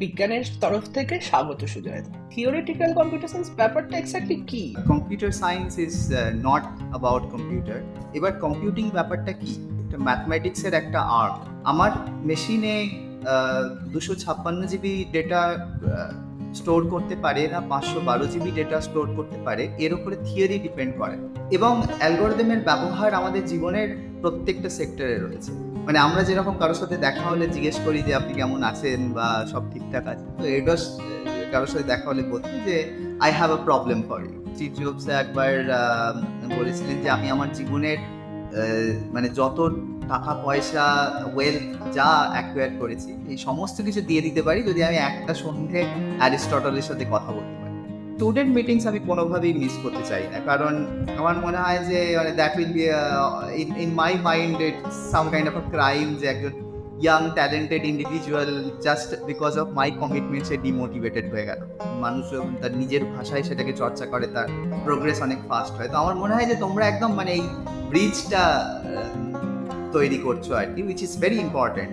বিজ্ঞানের তরফ থেকে স্বাগত সুজয় থিওরিটিক্যাল কম্পিউটার সায়েন্স ব্যাপারটা এক্স্যাক্টলি কি? Computer science is not about computer এবার কম্পিউটিং ব্যাপারটা কি? একটা ম্যাথমেটিক্সের একটা আর্ট আমার মেশিনে দুশো ছাপ্পান্ন জিবি ডেটা স্টোর করতে পারে না, পাঁচশো বারো জিবি ডেটা স্টোর করতে পারে, এর উপরে থিওরি ডিপেন্ড করে। এবং অ্যালগোরিদমের ব্যবহার আমাদের জীবনের প্রত্যেকটা সেক্টরে রয়েছে। মানে আমরা যেরকম কারোর সাথে দেখা হলে জিজ্ঞেস করি যে, আপনি কেমন আছেন? বা সব ঠিকঠাক আছে। তো এটা কারোর সাথে দেখা হলে বলছি যে I have a problem for you Steve Jobs একবার বলেছিলেন যে, আমি আমার জীবনের মানে যত টাকা, পয়সা ওয়েলথ যা অ্যাকোয়ার করেছি, এই সমস্ত কিছু দিয়ে দিতে পারি যদি আমি একটা সন্ধে অ্যারিস্টটলের সাথে কথা পারি স্টুডেন্ট মিটিংস আমি কোনোভাবেই মিস করতে চাই না। কারণ আমার মনে হয় যে মানে that will be in my mind it some kind of a crime যে একজন young talented individual just because of my commitment say demotivated হয়ে গেল। মানুষ তার নিজের ভাষায় সেটাকে চর্চা করে, তার প্রোগ্রেস অনেক ফাস্ট হয়। তো আমার মনে হয় যে তোমরা একদম মানে এই ব্রিজটা তৈরি করছ আর কি which is very important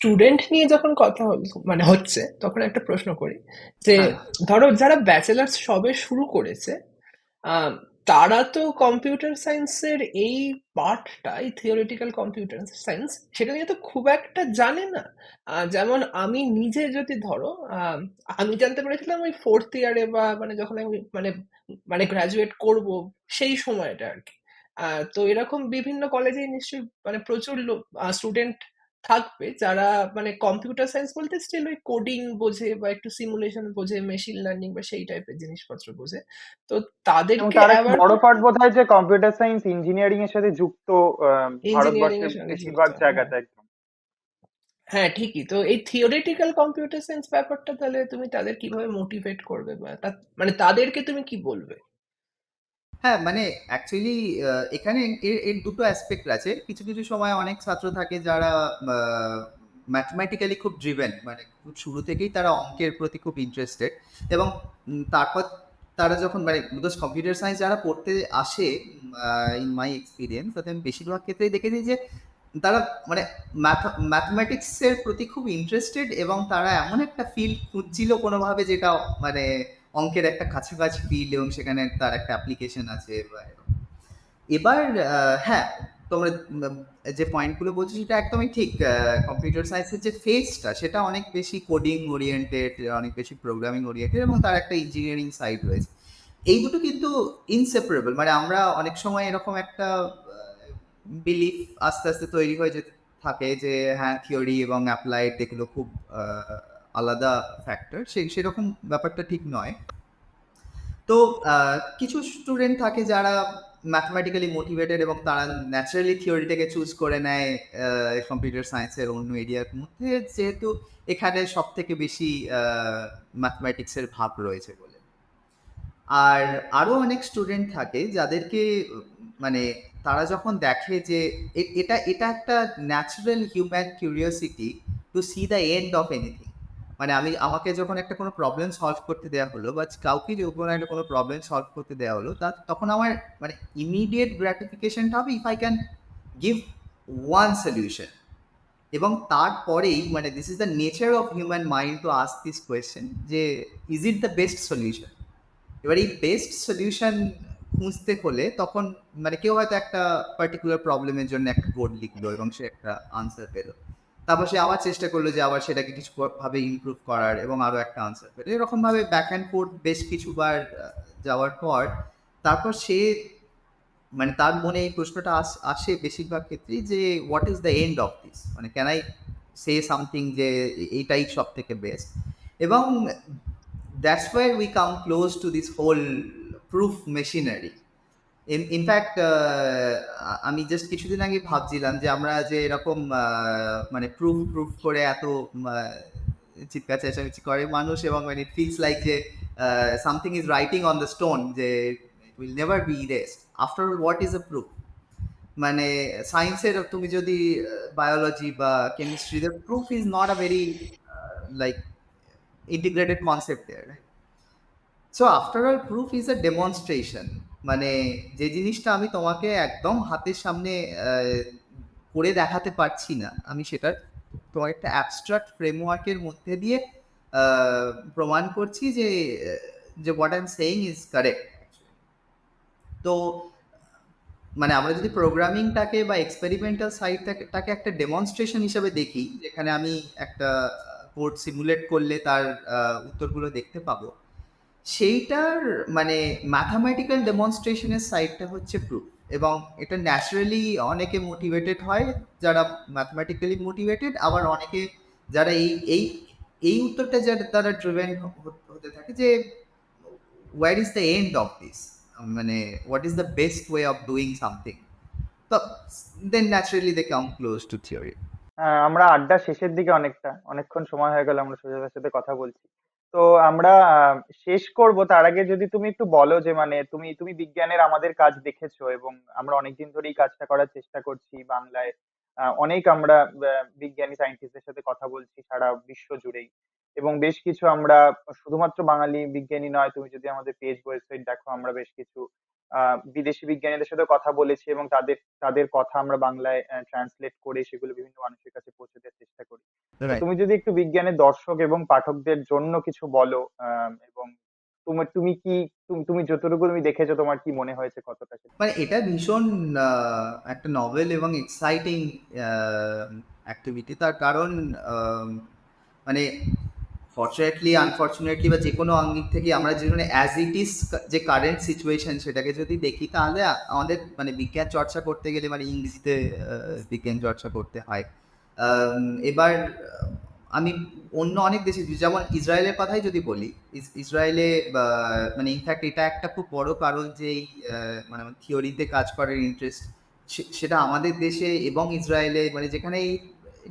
student নিয়ে যখন কথা মানে হচ্ছে তখন একটা প্রশ্ন করি যে হ্যাঁ। ধরো যারা ব্যাচেলার্স সবে শুরু করেছে তারা তো কম্পিউটার সায়েন্সের এই পার্টটা এই থিওরিটিক্যাল কম্পিউটার সায়েন্স সেটা নিয়ে তো খুব একটা জানে না যেমন আমি নিজে যদি ধরো আমি জানতে পেরেছিলাম ওই ফোর্থ ইয়ারে বা মানে যখন আমি মানে মানে গ্রাজুয়েট করব সেই সময়টা আর কি আহ, তো এরকম বিভিন্ন কলেজে নিশ্চয়ই মানে প্রচুর স্টুডেন্ট থাকবে। যারা মানে কম্পিউটার সায়েন্স বলতে স্টিল ওই কোডিং বোঝে বা একটু সিমুলেশন বোঝে মেশিন লার্নিং বা সেই টাইপের জিনিসপত্র বোঝে। তো তাদেরকে আবার বড় পার্ট বোধ হয় যে কম্পিউটার সায়েন্স ইঞ্জিনিয়ারিং এর সাথে যুক্ত ভারতবর্ষের বেশিরভাগ জায়গাতে হ্যাঁ। একদম। হ্যাঁ ঠিকই। তো এই থিওরিটিক্যাল কম্পিউটার সায়েন্স ব্যাপারটা তাহলে তুমি তাদের কীভাবে মোটিভেট করবে বা মানে তাদেরকে তুমি কি বলবে? হ্যাঁ মানে অ্যাকচুয়ালি এখানে এর এর দুটো অ্যাসপেক্ট আছে। কিছু কিছু সময় অনেক ছাত্র থাকে যারা ম্যাথমেটিক্যালি খুব ড্রিভেন মানে খুব শুরু থেকেই তারা অঙ্কের প্রতি খুব ইন্টারেস্টেড এবং তারপর তারা যখন মানে বিকজ কম্পিউটার সায়েন্স যারা পড়তে আসে ইন মাই এক্সপিরিয়েন্স তাতে আমি বেশিরভাগ ক্ষেত্রেই দেখেছি যে তারা মানে ম্যাথমেটিক্সের প্রতি খুব ইন্টারেস্টেড এবং তারা এমন একটা ফিল্ড খুঁজছিল কোনোভাবে যেটা মানে অঙ্কের একটা কাছাকাছি ফিল্ড এবং সেখানে তার একটা অ্যাপ্লিকেশন আছে এবার হ্যাঁ তোমরা যে পয়েন্টগুলো বলছো সেটা একদমই ঠিক কম্পিউটার সায়েন্সের যে ফেসটা সেটা অনেক বেশি কোডিং ওরিয়েন্টেড অনেক বেশি প্রোগ্রামিং ওরিয়েন্টেড এবং তার একটা ইঞ্জিনিয়ারিং সাইড রয়েছে। এই দুটো কিন্তু ইনসেপারেবল মানে আমরা অনেক সময় এরকম একটা বিলিফ আস্তে আস্তে তৈরি হয়ে যেতে থাকে যে হ্যাঁ থিওরি এবং অ্যাপ্লাইড এগুলো খুব আলাদা ফ্যাক্টর সেই, সেরকম ব্যাপারটা ঠিক নয়। তো কিছু স্টুডেন্ট থাকে যারা ম্যাথমেটিক্যালি মোটিভেটেড এবং তারা ন্যাচারালি থিওরিটাকে চুজ করে নেয় কম্পিউটার সায়েন্সের অন্য এরিয়ার মধ্যে, যেহেতু এখানে সব থেকে বেশি ম্যাথমেটিক্সের ভাব রয়েছে বলে। আর আরও অনেক স্টুডেন্ট থাকে যাদেরকে মানে তারা যখন দেখে যে এটা এটা একটা natural human curiosity to see the end of anything মানে আমি আমাকে যখন একটা কোনো প্রবলেম সলভ করতে দেওয়া হলো বা কাউকে যখন একটা কোনো প্রবলেম সলভ করতে দেওয়া হলো, তা তখন আমার মানে ইমিডিয়েট গ্র্যাটিফিকেশনটা হবে if I can give one solution এবং তারপরেই মানে this is the nature of human mind to ask this question যে is it the best solution এবার এই বেস্ট সলিউশন খুঁজতে হলে তখন মানে কেউ হয়তো একটা পার্টিকুলার প্রবলেমের জন্য একটা কোড লিখলো এবং সে একটা আনসার পেল। তারপর সে আবার চেষ্টা করল যে আবার সেটাকে কিছু ভাবে ইমপ্রুভ করার এবং আরও একটা আনসার পেল। এরকম ভাবে ব্যাক অ্যান্ড ফোর্থ বেশ কিছুবার যাওয়ার পর তারপর সে মানে তার মনে এই প্রশ্নটা আস- আসে বেশিরভাগ ক্ষেত্রেই যে what is the end of this মানে ক্যান আই সে সামথিং যে, এইটাই সব থেকে বেস্ট এবং that's why we come close to this whole proof machinery in in fact আমি জাস্ট কিছুদিন আগে ভাবছিলাম যে আমরা যে এরকম মানে প্রুফ প্রুফ করে এত চিৎকার, চেঁচামেচি করে মানুষ এবং মানে ফিলস লাইক যে something is writing on the stone যে will never be rest after what is a proof মানে সায়েন্সের তুমি যদি বায়োলজি বা chemistry the proof is not a very like integrated concept there. So after all proof is a demonstration. মানে যে জিনিসটা আমি তোমাকে একদম হাতের সামনে করে দেখাতে পারছি না, আমি সেটা তোমার একটা অ্যাবস্ট্রাক্ট ফ্রেমওয়ার্কের মধ্যে দিয়ে প্রমাণ করছি যে যে what I am saying is correct তো মানে আমরা যদি প্রোগ্রামিংটাকে বা এক্সপেরিমেন্টাল সাইডটাকে একটা ডেমনস্ট্রেশন হিসেবে দেখি, যেখানে আমি একটা কোড সিমুলেট করলে তার উত্তরগুলো দেখতে পাবো সেইটার মানে ম্যাথামেটিক্যাল ডেমনস্ট্রেশনের সাইডটা হচ্ছে প্রুফ এবং এটা ন্যাচারালি অনেকে মোটিভেটেড হয় যারা ম্যাথমেটিক্যালি মোটিভেটেড আবার অনেকে যারা এই এই এই উত্তরটা যারা তারা ড্রিভেন হতে থাকে যে where is the end of this মানে what is the best way of doing something তো then naturally they come close to theory আমরা আড্ডা শেষের দিকে অনেকটা, অনেকক্ষণ সময় হয়ে গেল, আমরা সুজাতার সাথে কথা বলছি। তো আমরা শেষ করব। তার আগে যদি তুমি একটু বলো যে মানে তুমি তুমি বিজ্ঞানের আমাদের কাজ দেখেছ এবং আমরা অনেকদিন ধরেই কাজটা করার চেষ্টা করছি বাংলায়। অনেক আমরা বিজ্ঞানী সায়েন্টিস্টদের সাথে কথা বলছি সারা বিশ্ব জুড়েই। এবং বেশ কিছু আমরা শুধুমাত্র বাঙালি বিজ্ঞানী নয় তুমি যদি আমাদের পেজ ওয়েবসাইট দেখো আমরা বেশ কিছু আহ বিদেশি বিজ্ঞানীদের সাথে কথা বলেছি এবং তাদের তাদের কথা আমরা বাংলায় ট্রান্সলেট করে সেগুলো বিভিন্ন মানুষের কাছে পৌঁছে দেওয়ার চেষ্টা করি। তুমি যদি একটু বিজ্ঞানের দর্শক এবং পাঠকদের জন্য কিছু বলো এবং তুমি তুমি কি তুমি যতটুকু তুমি দেখেছ তোমার কি মনে হয়েছে কতটা মানে এটা ভীষণ একটা নভেল এবং এক্সাইটিং অ্যাক্টিভিটি তার কারণ মানে ফর্চুনেটলি আনফর্চুনেটলি বা যে কোনো আঙ্গিক থেকে আমরা যেখানে অ্যাজ ইট ইজ যে কারেন্ট সিচুয়েশন সেটাকে যদি দেখি তাহলে আমাদের মানে বিজ্ঞান চর্চা করতে গেলে মানে ইংরেজিতে বিজ্ঞান চর্চা করতে হয়। এবার আমি অন্য অনেক দেশে যেমন ইসরায়েলের কথাই যদি বলি ইসরায়েলে মানে ইনফ্যাক্ট এটা একটা খুব বড় কারণ যে মানে থিওরিতে কাজ করার ইন্টারেস্ট সেটা আমাদের দেশে এবং ইসরায়েলে মানে যেখানে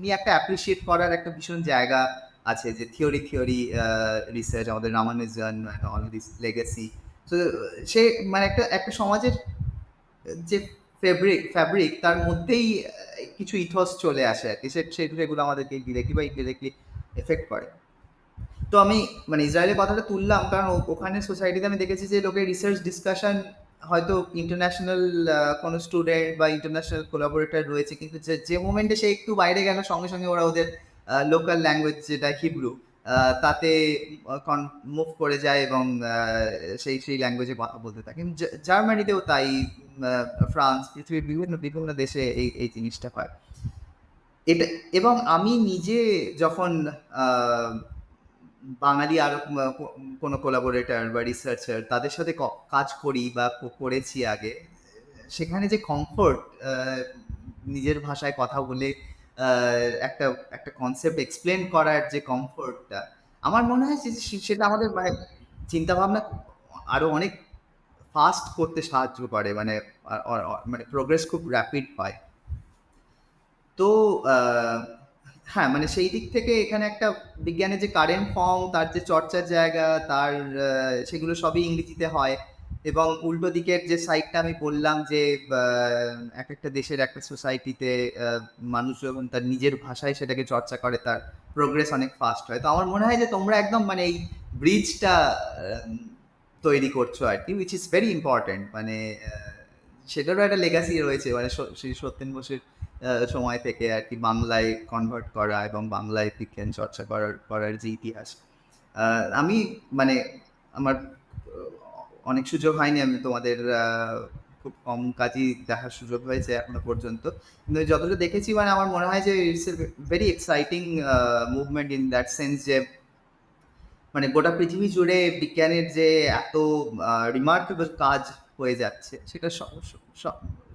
নিয়ে একটা অ্যাপ্রিসিয়েট করার একটা ভীষণ জায়গা। আছে যে থিওরি থিওরি রিসার্চ আমাদের রামানুজন অল দিস লেগেসি তো সে মানে একটা একটা সমাজের যে ফেব্রিক ফ্যাব্রিক তার মধ্যেই কিছু ইথস চলে আসে আর কি। সেগুলো আমাদেরকে ডিরেক্টলি বা ইনডিরেক্টলি এফেক্ট করে। তো আমি মানে ইসরায়েলের কথাটা তুললাম, কারণ ওখানে সোসাইটিতে আমি দেখেছি যে লোকের রিসার্চ ডিসকাশন হয়তো ইন্টারন্যাশনাল কোনো স্টুডেন্ট বা ইন্টারন্যাশনাল কোলাবোরেটর রয়েছে, কিন্তু যে মোমেন্টে সে একটু বাইরে গেল, সঙ্গে সঙ্গে ওরা ওদের লোকাল ল্যাঙ্গুয়েজ যেটা হিব্রু তাতে মুভ করে যায় এবং সেই সেই ল্যাঙ্গুয়েজে কথা বলতে থাকে। জার্মানিতেও তাই ফ্রান্স পৃথিবীর বিভিন্ন বিভিন্ন দেশে এই এই জিনিসটা হয়। এটা, এবং আমি নিজে যখন বাঙালি আর কোনো কোলাবোরেটর বা রিসার্চার তাদের সাথে কাজ করি বা করেছি আগে, সেখানে যে কমফোর্ট নিজের ভাষায় কথা বলে একটা একটা কনসেপ্ট এক্সপ্লেন করার যে কমফোর্টটা আমার মনে হয় যে সেটা আমাদের মানে চিন্তাভাবনা আরও অনেক ফাস্ট করতে সাহায্য করে মানে মানে প্রোগ্রেস খুব র্যাপিড হয়। তো হ্যাঁ মানে সেই দিক থেকে এখানে একটা বিজ্ঞানের যে কারেন্ট ফর্ম তার যে চর্চার জায়গা, তার সেগুলো সবই ইংরেজিতে হয়। এবং উল্টো দিকের যে সাইডটা আমি বললাম যে এক একটা দেশের একটা সোসাইটিতে মানুষ যখন তার নিজের ভাষায় সেটাকে চর্চা করে, তার প্রোগ্রেস অনেক ফাস্ট হয়। তো আমার মনে হয় যে তোমরা একদম মানে এই ব্রিজটা তৈরি করছ আর কি উইচ ইজ ভেরি ইম্পর্ট্যান্ট মানে সেটারও একটা লেগাসি রয়েছে। মানে শ্রী সত্যেন বোসের সময় থেকে আর কি বাংলায় কনভার্ট করা এবং বাংলায় বিজ্ঞান চর্চা করার করার যে ইতিহাস। আমি মানে আমার অনেক সুযোগ হয়নি, আমি তোমাদের খুব কম কাজই দেখার সুযোগ হয়েছে এখনও পর্যন্ত। কিন্তু যতটা দেখেছি মানে আমার মনে হয় যে it's a very exciting movement in that sense যে মানে গোটা পৃথিবী জুড়ে বিজ্ঞানের যে এত রিমার্কেবল কাজ হয়ে যাচ্ছে, সেটা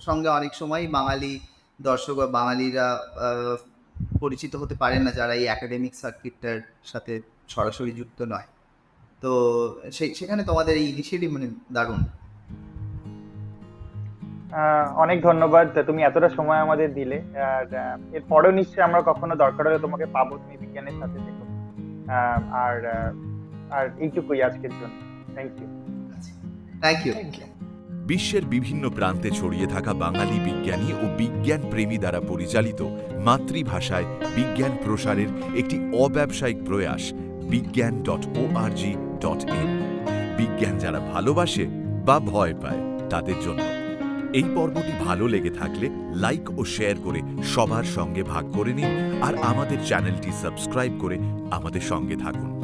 সঙ্গে অনেক সময় বাঙালি দর্শক বা বাঙালিরা পরিচিত হতে পারেন না যারা এই একাডেমিক সার্কিটটার সাথে সরাসরি যুক্ত নয়। তো সেই সেখানে তোমাদের এই ইনিশিয়েটিভ মানে দারুণ। অনেক ধন্যবাদ তুমি এতটা সময় আমাদের দিলে। আর আহ, এরপরেও নিশ্চয়ই আমরা কখনো দরকার হলে তোমাকে পাবো তুমি বিজ্ঞানের সাথে আহ, আর আর এইটুকুই আজকের জন্য। Thank you thank you thank you বিশ্বের বিভিন্ন প্রান্তে ছড়িয়ে থাকা বাঙালি বিজ্ঞানী ও বিজ্ঞান প্রেমী দ্বারা পরিচালিত মাতৃভাষায় বিজ্ঞান প্রসারের একটি অব্যবসায়িক প্রয়াস Bigyan dot O dot in. বিজ্ঞান যারা ভালোবাসে বা ভয় পায়, তাদের জন্য। এই পর্বটি ভালো লেগে থাকলে লাইক ও শেয়ার করে সবার সঙ্গে ভাগ করে নিন আর আমাদের চ্যানেলটি সাবস্ক্রাইব করে আমাদের সঙ্গে থাকুন।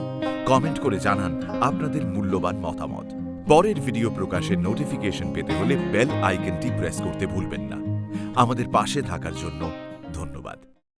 কমেন্ট করে জানান আপনাদের মূল্যবান মতামত। পরের ভিডিও প্রকাশের নোটিফিকেশন পেতে হলে বেল আইকনটি প্রেস করতে ভুলবেন না। আমাদের পাশে থাকার জন্য ধন্যবাদ।